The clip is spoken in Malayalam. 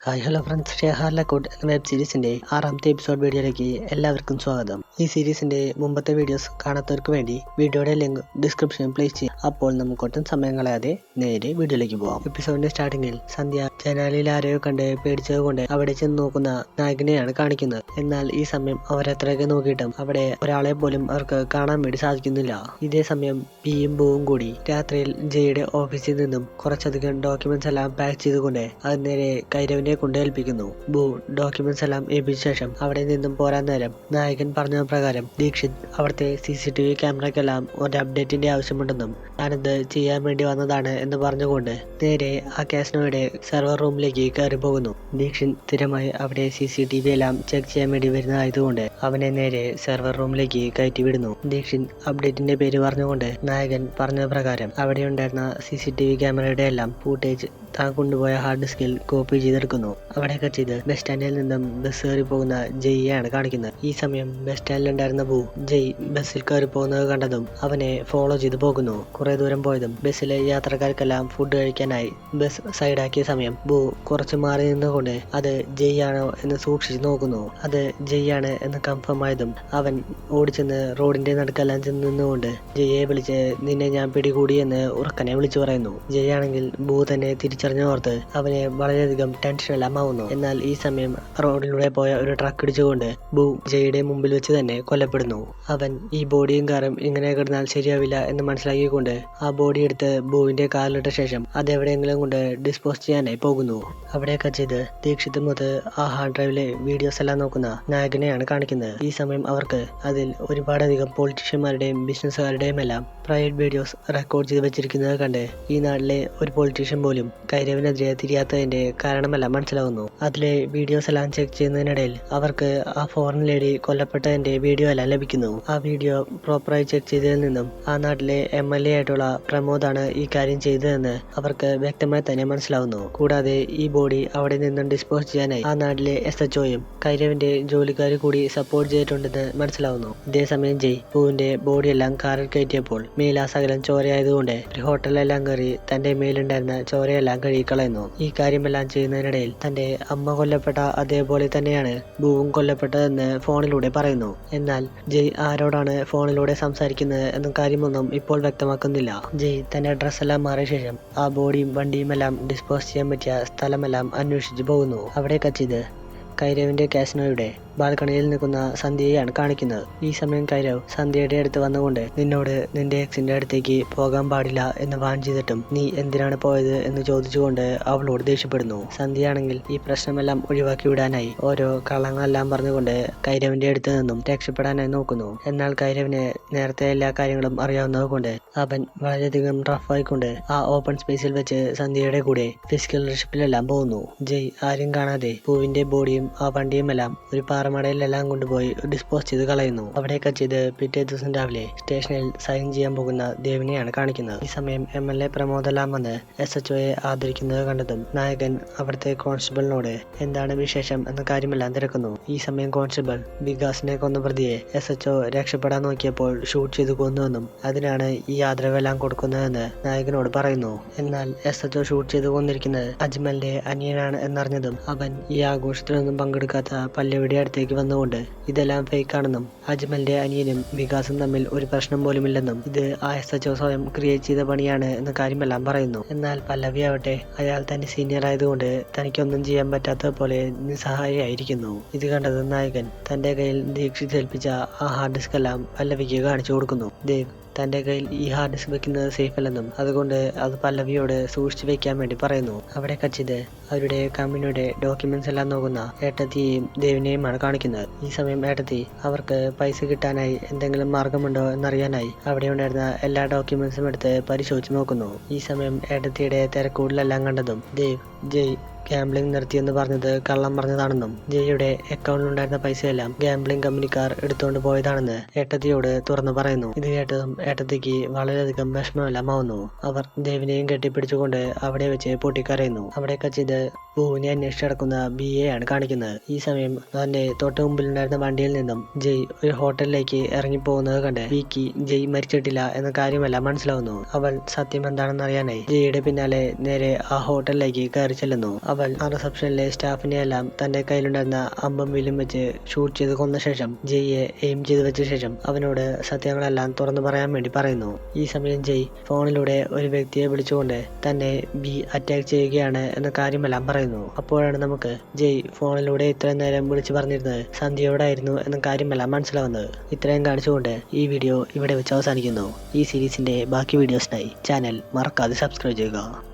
Hi hello friends. Shehar Kot എന്ന വെബ് സീരീസിന്റെ ആറാമത്തെ എപ്പിസോഡ് വീഡിയോയിലേക്ക് എല്ലാവർക്കും സ്വാഗതം. ഈ സീരീസിന്റെ മുമ്പത്തെ വീഡിയോസ് കാണാത്തവർക്ക് വേണ്ടി വീഡിയോയുടെ ലിങ്ക് ഡിസ്ക്രിപ്ഷനിൽ പ്ലേസ് ചെയ്യാം. അപ്പോൾ നമുക്ക് ഒട്ടും സമയം നേരെ വീഡിയോയിലേക്ക് പോകാം എപ്പിസോഡിന്റെ സ്റ്റാർട്ടിങ്ങിൽ സന്ധ്യ ജനാലിൽ ആരെയോ കണ്ട് പേടിച്ചതുകൊണ്ട് അവിടെ ചെന്ന് നോക്കുന്ന നായകനെയാണ് കാണിക്കുന്നത്. എന്നാൽ ഈ സമയം അവരത്രയൊക്കെ നോക്കിയിട്ടും അവിടെ ഒരാളെ പോലും അവർക്ക് കാണാൻ വേണ്ടി സാധിക്കുന്നില്ല. ഇതേ സമയം പിയും ബുവും കൂടി രാത്രിയിൽ ജയുടെ ഓഫീസിൽ നിന്നും കുറച്ചധികം ഡോക്യുമെന്റ്സ് എല്ലാം പാക്ക് ചെയ്തുകൊണ്ട് അത് നേരെ കൈരവിനെ കൊണ്ട് ഏൽപ്പിക്കുന്നു ബു ഡോക്യുമെന്റ്സ് എല്ലാം ഏൽപ്പിച്ച ശേഷം അവിടെ നിന്നും പോരാൻ നേരം നായകൻ പറഞ്ഞ പ്രകാരം ദീക്ഷിത് അവിടുത്തെ സി സി ടി വി ക്യാമറയ്ക്കെല്ലാം ഒരു അപ്ഡേറ്റിന്റെ ആവശ്യമുണ്ടെന്നും ഞാനത് ചെയ്യാൻ വേണ്ടി വന്നതാണ് എന്ന് പറഞ്ഞുകൊണ്ട് നേരെ ആ കാസിനോയുടെ സെർവർ റൂമിലേക്ക് കയറി പോകുന്നു ദീക്ഷിത് സ്ഥിരമായി അവിടെ സി സി ടി വി എല്ലാം ചെക്ക് ചെയ്യാൻ വേണ്ടി വരുന്നതായതുകൊണ്ട് അവനെ നേരെ സെർവർ റൂമിലേക്ക് കയറ്റി വിടുന്നു ദീക്ഷിത് അപ്ഡേറ്റിന്റെ പേര് പറഞ്ഞുകൊണ്ട് നായകൻ പറഞ്ഞ പ്രകാരം അവിടെ ഉണ്ടായിരുന്ന സി സി ടി വി ക്യാമറയുടെ എല്ലാം ഫൂട്ടേജ് താൻ കൊണ്ടുപോയ ഹാർഡ് ഡിസ്കിൽ കോപ്പി ചെയ്തെടുക്കുന്നു. അവിടെയൊക്കെ ചെയ്ത് ബസ് സ്റ്റാൻഡിൽ നിന്നും ബസ് കയറി പോകുന്ന ജയ്യാണ് കാണിക്കുന്നത്. ഈ സമയം ബസ് സ്റ്റാൻഡിൽ ഉണ്ടായിരുന്ന ബു ജയ് ബസ്സിൽ കയറി പോകുന്നത് കണ്ടതും അവനെ ഫോളോ ചെയ്ത് പോകുന്നു. കുറെ ദൂരം പോയതും ബസ്സിലെ യാത്രക്കാർക്കെല്ലാം ഫുഡ് കഴിക്കാനായി ബസ് സൈഡാക്കിയ സമയം ബു കുറച്ച് മാറി നിന്നുകൊണ്ട് അത് ജയ് ആണോ എന്ന് സൂക്ഷിച്ചു നോക്കുന്നു. അത് ജയ് എന്ന് കൺഫേം ആയതും അവൻ ഓടിച്ചെന്ന് റോഡിന്റെ നടുക്കെല്ലാം ചെന്ന് നിന്നുകൊണ്ട് ജയ്യെ വിളിച്ച് നിന്നെ ഞാൻ പിടികൂടി എന്ന് ഉറക്കനെ വിളിച്ചു പറയുന്നു. ജയ് ആണെങ്കിൽ ബു തന്നെ തിരിച്ചറിഞ്ഞോർത്ത് അവനെ വളരെയധികം ടെൻഷനെല്ലാം ആവുന്നു എന്നാൽ ഈ സമയം റോഡിലൂടെ പോയ ഒരു ട്രക്ക് ഇടിച്ചുകൊണ്ട് ബൂ ജയുടെ മുമ്പിൽ വെച്ച് തന്നെ കൊല്ലപ്പെടുന്നു. അവൻ ഈ ബോഡിയും കാറും ഇങ്ങനെ കിടന്നാൽ ശരിയാവില്ല എന്ന് മനസ്സിലാക്കിക്കൊണ്ട് ആ ബോഡി എടുത്ത് ബൂവിന്റെ കാറിലിട്ട ശേഷം അതെവിടെയെങ്കിലും കൊണ്ട് ഡിസ്പോസ് ചെയ്യാനായി പോകുന്നു. അവിടെയൊക്കെ ചെയ്ത് ദീക്ഷിത് മുത്ത് ആ ഹാർഡ് ഡ്രൈവിലെ വീഡിയോസ് എല്ലാം നോക്കുന്ന നായകനെയാണ് കാണിക്കുന്നത്. ഈ സമയം അവർക്ക് അതിൽ ഒരുപാടധികം പൊളിറ്റീഷ്യന്മാരുടെയും ബിസിനസ്സുകാരുടെയും എല്ലാം പ്രൈവറ്റ് വീഡിയോസ് റെക്കോർഡ് ചെയ്ത് വെച്ചിരിക്കുന്നത് കണ്ട് ഈ നാട്ടിലെ ഒരു പൊളിറ്റീഷ്യൻ പോലും കൈരവിനെതിരെ തിരിയാത്തതിന്റെ കാരണമല്ല മനസ്സിലാവുന്നു. അതിലെ വീഡിയോസ് എല്ലാം ചെക്ക് ചെയ്യുന്നതിനിടയിൽ അവർക്ക് ആ ഫോറിൻ ലേഡി കൊല്ലപ്പെട്ടതിന്റെ വീഡിയോ എല്ലാം ലഭിക്കുന്നു. ആ വീഡിയോ പ്രോപ്പറായി ചെക്ക് ചെയ്തതിൽ നിന്നും ആ നാട്ടിലെ എം എൽ എ ആയിട്ടുള്ള പ്രമോദാണ് ഈ കാര്യം ചെയ്തതെന്ന് അവർക്ക് വ്യക്തമായി തന്നെ മനസ്സിലാവുന്നു. കൂടാതെ ഈ ബോഡി അവിടെ നിന്നും ഡിസ്പോസ് ചെയ്യാനായി ആ നാട്ടിലെ എസ് എച്ച് ഒയും കൈരവിന്റെ ജോലിക്കാർ കൂടി സപ്പോർട്ട് ചെയ്തിട്ടുണ്ടെന്ന് മനസ്സിലാവുന്നു. ഇതേസമയം ജയ് പൂവിന്റെ ബോഡിയെല്ലാം കാറിൽ കയറ്റിയപ്പോൾ മേലാസകലം ചോരയായതുകൊണ്ട് ഒരു ഹോട്ടലിലെല്ലാം കയറി തന്റെ മേലുണ്ടായിരുന്ന ചോരയെല്ലാം കഴുകിക്കളയുന്നു. ഈ കാര്യമെല്ലാം ചെയ്യുന്നതിനിടയിൽ തന്റെ അമ്മ കൊല്ലപ്പെട്ട അതേപോലെ തന്നെയാണ് ഭൂവും കൊല്ലപ്പെട്ടതെന്ന് ഫോണിലൂടെ പറയുന്നു. എന്നാൽ ജയ് ആരോടാണ് ഫോണിലൂടെ സംസാരിക്കുന്നത് എന്ന കാര്യമൊന്നും ഇപ്പോൾ വ്യക്തമാക്കുന്നില്ല. ജയ് തന്റെ ഡ്രസ്സെല്ലാം മാറിയ ശേഷം ആ ബോഡിയും വണ്ടിയും എല്ലാം ഡിസ്പോസ് ചെയ്യാൻ പറ്റിയ സ്ഥലമെല്ലാം അന്വേഷിച്ചു പോകുന്നു. അവിടെ കച്ചിത് കൈരവിന്റെ കാസിനോയുടെ ബാൽക്കണിയിൽ നിൽക്കുന്ന സന്ധ്യയെയാണ് കാണിക്കുന്നത്. ഈ സമയം കൈരവ് സന്ധ്യയുടെ അടുത്ത് വന്നുകൊണ്ട് നിന്നോട് നിന്റെ എക്സിന്റെ അടുത്തേക്ക് പോകാൻ പാടില്ല എന്ന് വാൻ ചെയ്തിട്ടും നീ എന്തിനാണ് പോയത് എന്ന് ചോദിച്ചുകൊണ്ട് അവളോട് ദേഷ്യപ്പെടുന്നു. സന്ധ്യയാണെങ്കിൽ ഈ പ്രശ്നമെല്ലാം ഒഴിവാക്കി വിടാനായി ഓരോ കള്ളങ്ങളെല്ലാം പറഞ്ഞുകൊണ്ട് കൈരവിന്റെ അടുത്ത് നിന്നും രക്ഷപ്പെടാനായി നോക്കുന്നു. എന്നാൽ കൈരവിന് നേരത്തെ എല്ലാ കാര്യങ്ങളും അറിയാവുന്നത് കൊണ്ട് അവൻ വളരെയധികം റഫായിക്കൊണ്ട് ആ ഓപ്പൺ സ്പേസിൽ വെച്ച് സന്ധ്യയുടെ കൂടെ ഫിസിക്കൽ റിഷിപ്പിലെല്ലാം പോകുന്നു. ജയ് ആരും കാണാതെ പൂവിന്റെ ബോഡിയും ആ വണ്ടിയും എല്ലാം ഒരു പാറമടയിലെല്ലാം കൊണ്ടുപോയി ഡിസ്പോസ് ചെയ്ത് കളയുന്നു. അവിടെയൊക്കെ ചെയ്ത് പിറ്റേ ദിവസം രാവിലെ സ്റ്റേഷനിൽ സൈൻ ചെയ്യാൻ പോകുന്ന ദേവിനെയാണ് കാണിക്കുന്നത്. ഈ സമയം എം എൽ എ പ്രമോദലാം വന്ന് എസ് എച്ച് ഒയെ ആദരിക്കുന്നത് കണ്ടതും നായകൻ അവിടുത്തെ കോൺസ്റ്റബിളിനോട് എന്താണ് വിശേഷം എന്ന കാര്യമെല്ലാം തിരക്കുന്നു. ഈ സമയം കോൺസ്റ്റബിൾ വികാസിനെ കൊന്ന പ്രതിയെ എസ് എച്ച് ഒ രക്ഷപ്പെടാൻ നോക്കിയപ്പോൾ ഷൂട്ട് ചെയ്ത് കൊന്നുവെന്നും അതിനാണ് ഈ ആദരവെല്ലാം കൊടുക്കുന്നതെന്ന് നായകനോട് പറയുന്നു. എന്നാൽ എസ് എച്ച് ഒ ഷൂട്ട് ചെയ്ത് കൊന്നിരിക്കുന്നത് അജ്മലിന്റെ അനിയനാണ് എന്നറിഞ്ഞതും അവൻ ഈ ആഘോഷത്തിലൊന്നും പങ്കെടുക്കാത്ത പല്ലവിയുടെ അടുത്തേക്ക് വന്നുകൊണ്ട് ഇതെല്ലാം ഫേക്ക് ആണെന്നും അജ്മലിന്റെ അനിയനും വികാസും തമ്മിൽ ഒരു പ്രശ്നം പോലുമില്ലെന്നും ഇത് ആ എസ് എച്ച് ഒ സ്വയം ക്രിയേറ്റ് ചെയ്ത പണിയാണ് എന്ന കാര്യമെല്ലാം പറയുന്നു. എന്നാൽ പല്ലവി ആവട്ടെ അയാൾ തന്റെ സീനിയർ ആയതുകൊണ്ട് തനിക്കൊന്നും ചെയ്യാൻ പറ്റാത്ത പോലെ നിസ്സഹായിരിക്കുന്നു ഇത് കണ്ടത് നായകൻ തന്റെ കയ്യിൽ ദീക്ഷിത് ഏൽപ്പിച്ച ആ ഹാർഡ് ഡിസ്ക് എല്ലാം പല്ലവിക്ക് കാണിച്ചു കൊടുക്കുന്നു. ദേവ് തന്റെ കയ്യിൽ ഈ ഹാർഡ് ഡിസ്ക് വെക്കുന്നത് സേഫ് അല്ലെന്നും അതുകൊണ്ട് അത് പല്ലവിയോട് സൂക്ഷിച്ചു വെക്കാൻ വേണ്ടി പറയുന്നു. അവിടെ കച്ചിത് അവരുടെ കമ്പനിയുടെ ഡോക്യുമെന്റ്സ് എല്ലാം നോക്കുന്ന ഏട്ടത്തിയെയും ദേവിനെയുമാണ് കാണിക്കുന്നത്. ഈ സമയം ഏട്ടത്തി അവർക്ക് പൈസ കിട്ടാനായി എന്തെങ്കിലും മാർഗമുണ്ടോ എന്നറിയാനായി അവിടെ ഉണ്ടായിരുന്ന എല്ലാ ഡോക്യുമെന്റ്സും എടുത്ത് പരിശോധിച്ച് നോക്കുന്നു. ഈ സമയം ഏട്ടത്തിയുടെ തിരക്കൂടിലെല്ലാം കണ്ടതും ദേവ് ജയ് ഗാംബ്ലിംഗ് നടത്തിയെന്ന് പറഞ്ഞത് കള്ളം പറഞ്ഞതാണെന്നും ജയയുടെ അക്കൗണ്ടിലുണ്ടായിരുന്ന പൈസയെല്ലാം ഗാംബ്ലിംഗ് കമ്പനിക്കാർ എടുത്തുകൊണ്ട് പോയതാണെന്ന് ഏട്ടത്തിയോട് തുറന്നു പറയുന്നു. ഇത് കേട്ടതും ഏട്ടത്തിക്ക് വളരെയധികം വിഷമമെല്ലാം ആവുന്നു അവർ ദേവിനെയും കെട്ടിപ്പിടിച്ചുകൊണ്ട് അവിടെ വെച്ച് പൊട്ടിക്കരയുന്നു. അവിടെ കച്ചിത് ഭൂവിനെ അന്വേഷിച്ച് നടക്കുന്ന ആണ് കാണിക്കുന്നത്. ഈ സമയം തന്റെ തൊട്ട് മുമ്പിലുണ്ടായിരുന്ന വണ്ടിയിൽ നിന്നും ജയ് ഒരു ഹോട്ടലിലേക്ക് ഇറങ്ങിപ്പോകുന്നത് കണ്ട് ബിക്ക് ജയ് മരിച്ചിട്ടില്ല എന്ന കാര്യമെല്ലാം മനസ്സിലാവുന്നു. അവൾ സത്യം എന്താണെന്ന് അറിയാനായി ജയുടെ പിന്നാലെ നേരെ ആ ഹോട്ടലിലേക്ക് കയറി ചെല്ലുന്നു. അവൾ ആ റിസപ്ഷനിലെ സ്റ്റാഫിനെ എല്ലാം തന്റെ കയ്യിലുണ്ടായിരുന്ന അമ്പം വില്ലും വെച്ച് ഷൂട്ട് ചെയ്ത് കൊന്ന ശേഷം ജയ്യെ എയിം ചെയ്ത് വെച്ച ശേഷം അവനോട് സത്യങ്ങളെല്ലാം തുറന്നു പറയാൻ വേണ്ടി പറയുന്നു. ഈ സമയം ജയ് ഫോണിലൂടെ ഒരു വ്യക്തിയെ വിളിച്ചുകൊണ്ട് തന്നെ ബി അറ്റാക്ക് ചെയ്യുകയാണ് എന്ന കാര്യമെല്ലാം പറയുന്നു. അപ്പോഴാണ് നമുക്ക് ജയ് ഫോണിലൂടെ ഇത്രയും നേരം വിളിച്ചു പറഞ്ഞിരുന്നത് സന്ധ്യയോടായിരുന്നു എന്ന കാര്യമെല്ലാം മനസ്സിലാവുന്നത്. ഇത്രയും കാണിച്ചുകൊണ്ട് ഈ വീഡിയോ ഇവിടെ വെച്ച് അവസാനിക്കുന്നു. ഈ സീരീസിന്റെ ബാക്കി വീഡിയോസിനായി ചാനൽ മറക്കാതെ സബ്സ്ക്രൈബ് ചെയ്യുക.